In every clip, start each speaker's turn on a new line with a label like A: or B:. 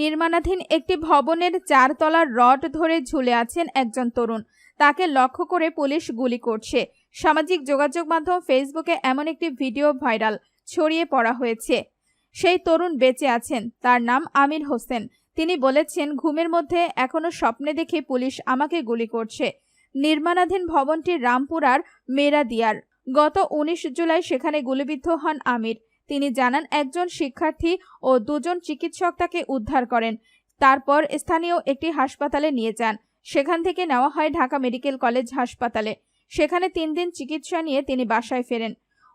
A: নির্মাণাধীন একটি ভবনের চারতলার রড ধরে ঝুলে আছেন একজন তরুণ। তাকে লক্ষ্য করে পুলিশ গুলি করছে। সামাজিক যোগাযোগ মাধ্যম ফেসবুকে এমন একটি ভিডিও ভাইরাল ছড়িয়ে পড়া হয়েছে। সেই তরুণ বেঁচে আছেন। তার নাম আমির হোসেন। তিনি বলেছেন, ঘুমের মধ্যে এখনও স্বপ্নে দেখে পুলিশ আমাকে গুলি করছে। নির্মাণাধীন ভবনটি রামপুরার মেরাদিয়ার। গত উনিশ জুলাই সেখানে গুলিবিদ্ধ হন আমির। তিনি জানান, একজন শিক্ষার্থী ও দুজন চিকিৎসক তাকে উদ্ধার করেন। তারপর স্থানীয় একটি হাসপাতালে নিয়ে যান। সেখান থেকে নেওয়া হয় ঢাকা মেডিকেল কলেজ হাসপাতালে। সেখানে তিন দিন চিকিৎসা নিয়ে তিনি বাসায় ফেরেন।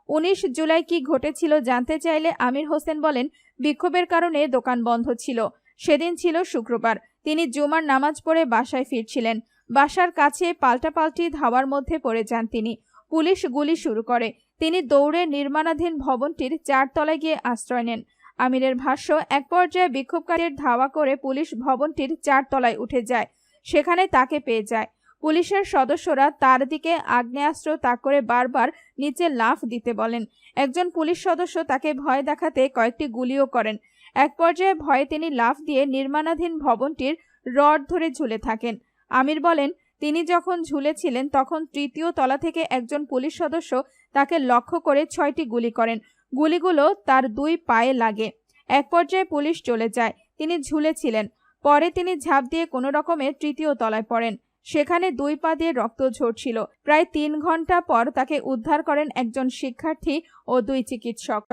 A: উনিশ জুলাই কি ঘটেছিল জানতে চাইলে আমির হোসেন বলেন, বিক্ষোভের কারণে দোকান বন্ধ ছিল। সেদিন ছিল শুক্রবার। তিনি জুমার নামাজ পড়ে বাসায় ফিরছিলেন। বাসার কাছে পাল্টাপাল্টি ধাওয়ার মধ্যে পড়ে যান তিনি। পুলিশ গুলি শুরু করে। তিনি দৌড়ে নির্মাণাধীন ভবনটির চারতলায় গিয়ে আশ্রয় নেন। আমিরের ভাষ্য, এক পর্যায়ে বিক্ষোভকারীর ধাওয়া করে পুলিশ ভবনটির চারতলায় উঠে যায়। সেখানে তাকে পেয়ে যায়। পুলিশের সদস্যরা তার দিকে আগ্নেয়াস্ত্র তাক করে বারবার নিচে লাফ দিতে বলেন। একজন পুলিশ সদস্য তাকে ভয় দেখাতে কয়েকটি গুলিও করেন। এক পর্যায়ে ভয়ে তিনি লাফ দিয়ে নির্মাণাধীন ভবনটির রড ধরে ঝুলে থাকেন। আমির বলেন তিনি যখন ঝুলেছিলেন, তখন তৃতীয় তলা থেকে একজন পুলিশ সদস্য তাকে লক্ষ্য করে ছয়টি গুলি করেন। গুলিগুলো তার দুই পায়ে লাগে। এক পর্যায়ে পুলিশ চলে যায়। তিনি ঝুলেছিলেন। পরে তিনি ঝাঁপ দিয়ে কোনো রকমে তৃতীয় তলায় পড়েন। সেখানে দুই পা দিয়ে রক্ত ঝরছিল। প্রায় তিন ঘণ্টা পর তাকে উদ্ধার করেন একজন শিক্ষার্থী ও দুই চিকিৎসক।